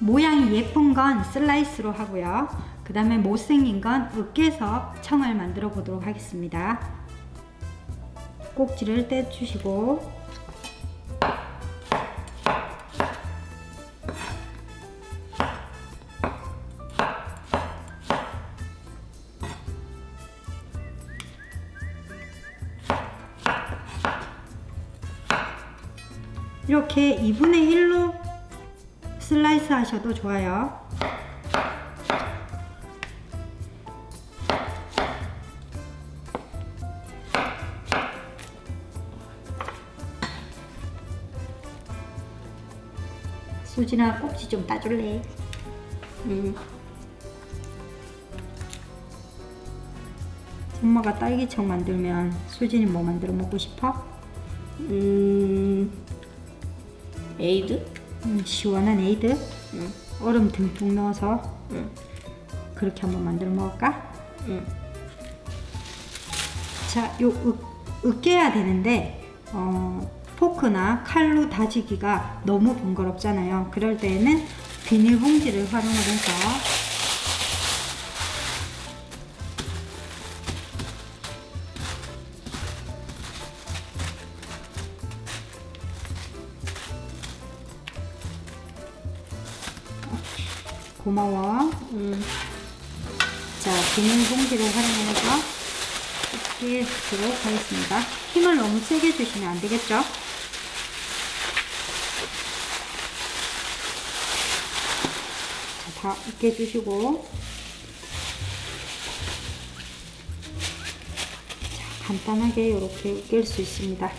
모양이 예쁜 건 슬라이스로 하고요. 그 다음에 못생긴 건 으깨서 청을 만들어 보도록 하겠습니다. 꼭지를 떼주시고 이렇게 2분의 1로 슬라이스 하셔도 좋아요. 수진아 꼭지 좀 따줄래? 음. 엄마가 딸기청 만들면 수진이 뭐 만들어 먹고 싶어? 음. 에이드? 음, 시원한 에이드 응. 얼음 듬뿍 넣어서 응. 그렇게 한번 만들어 먹을까? 응. 자, 요 으, 으깨야 되는데 어, 포크나 칼로 다지기가 너무 번거롭잖아요. 그럴 때에는 비닐봉지를 활용을 해서 고마워. 음. 자, 비닐봉지를 활용해서 이렇게 주도록 하겠습니다. 힘을 너무 세게 주시면 안 되겠죠? 자, 다 으깨 주시고 자, 간단하게 이렇게 으깰 수 있습니다.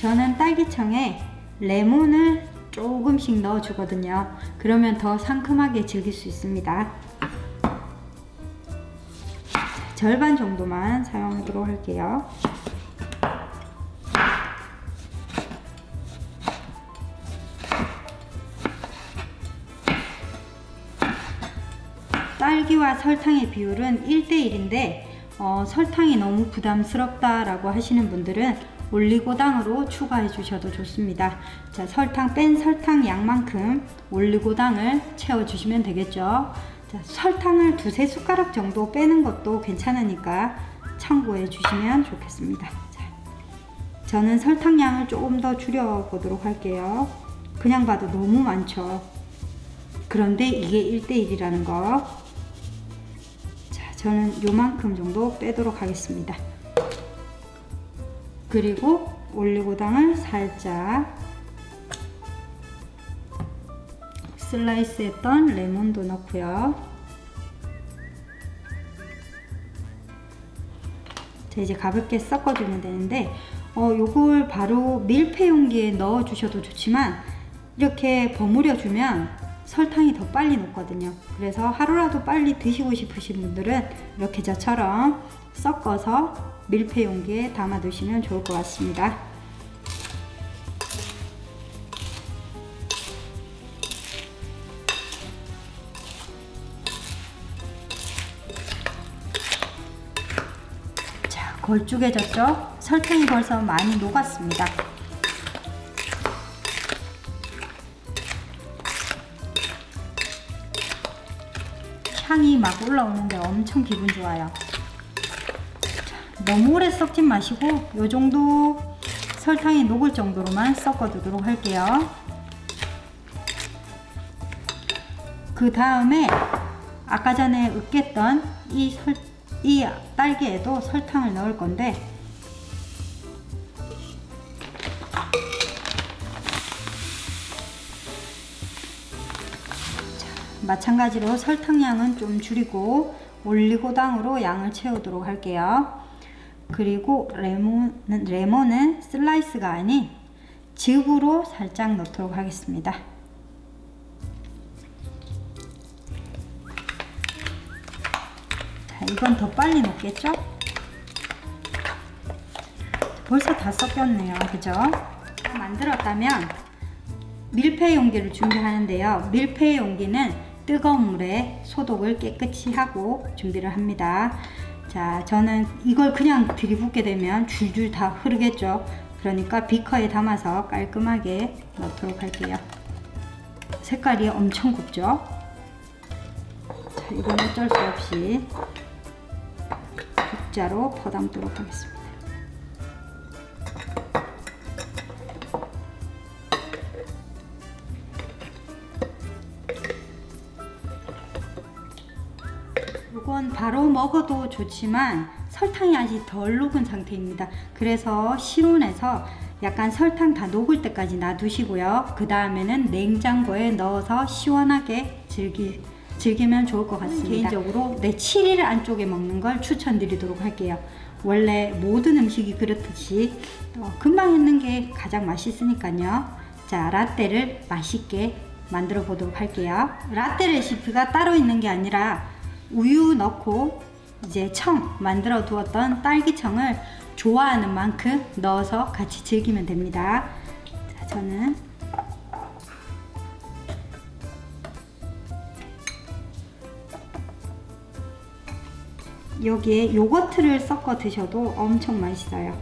저는 딸기청에 레몬을 조금씩 넣어 주거든요. 그러면 더 상큼하게 즐길 수 있습니다. 절반 정도만 사용하도록 할게요. 딸기와 설탕의 비율은 1대1인데 어, 설탕이 너무 부담스럽다라고 하시는 분들은 올리고당으로 추가해 주셔도 좋습니다. 자, 설탕 뺀 설탕 양만큼 올리고당을 채워 주시면 되겠죠. 자, 설탕을 두세 숟가락 정도 빼는 것도 괜찮으니까 참고해 주시면 좋겠습니다. 자, 저는 설탕량을 조금 더 줄여 보도록 할게요. 그냥 봐도 너무 많죠. 그런데 이게 1대1이라는 거. 자, 저는 요만큼 정도 빼도록 하겠습니다. 그리고 올리고당을 살짝 슬라이스 했던 레몬도 넣고요. 자, 이제 가볍게 섞어주면 되는데, 어, 요걸 바로 밀폐 용기에 넣어 주셔도 좋지만, 이렇게 버무려 주면 설탕이 더 빨리 녹거든요. 그래서 하루라도 빨리 드시고 싶으신 분들은 이렇게 저처럼 섞어서 밀폐 용기에 담아 두시면 좋을 것 같습니다. 자, 걸쭉해졌죠? 설탕이 벌써 많이 녹았습니다. 향이 막 올라오는데 엄청 기분 좋아요. 자, 너무 오래 섞진 마시고 요 정도 설탕이 녹을 정도로만 섞어 두도록 할게요. 그 다음에 아까 전에 으깼던 이, 설, 이 딸기에도 설탕을 넣을 건데 마찬가지로 설탕량은 좀 줄이고 올리고당으로 양을 채우도록 할게요. 그리고 레몬은, 레몬은 슬라이스가 아닌 즙으로 살짝 넣도록 하겠습니다. 자, 이건 더 빨리 녹겠죠? 벌써 다 섞였네요. 그죠? 만들었다면 밀폐 용기를 준비하는데요. 밀폐 용기는 뜨거운 물에 소독을 깨끗이 하고 준비를 합니다. 자, 저는 이걸 그냥 들이붓게 되면 줄줄 다 흐르겠죠. 그러니까 비커에 담아서 깔끔하게 넣도록 할게요. 색깔이 엄청 곱죠? 자, 이건 어쩔 수 없이 국자로 퍼담도록 하겠습니다. 바로 먹어도 좋지만 설탕이 아직 덜 녹은 상태입니다. 그래서 실온에서 약간 설탕 다 녹을 때까지 놔두시고요. 그 다음에는 냉장고에 넣어서 시원하게 즐기, 즐기면 좋을 것 같습니다. 개인적으로 내 7일 안쪽에 먹는 걸 추천드리도록 할게요. 원래 모든 음식이 그렇듯이 어, 금방 했는 게 가장 맛있으니까요. 자, 라떼를 맛있게 만들어 보도록 할게요. 라떼 레시피가 따로 있는 게 아니라 우유 넣고 이제 청 만들어 두었던 딸기청을 좋아하는 만큼 넣어서 같이 즐기면 됩니다. 자, 저는 여기에 요거트를 섞어 드셔도 엄청 맛있어요.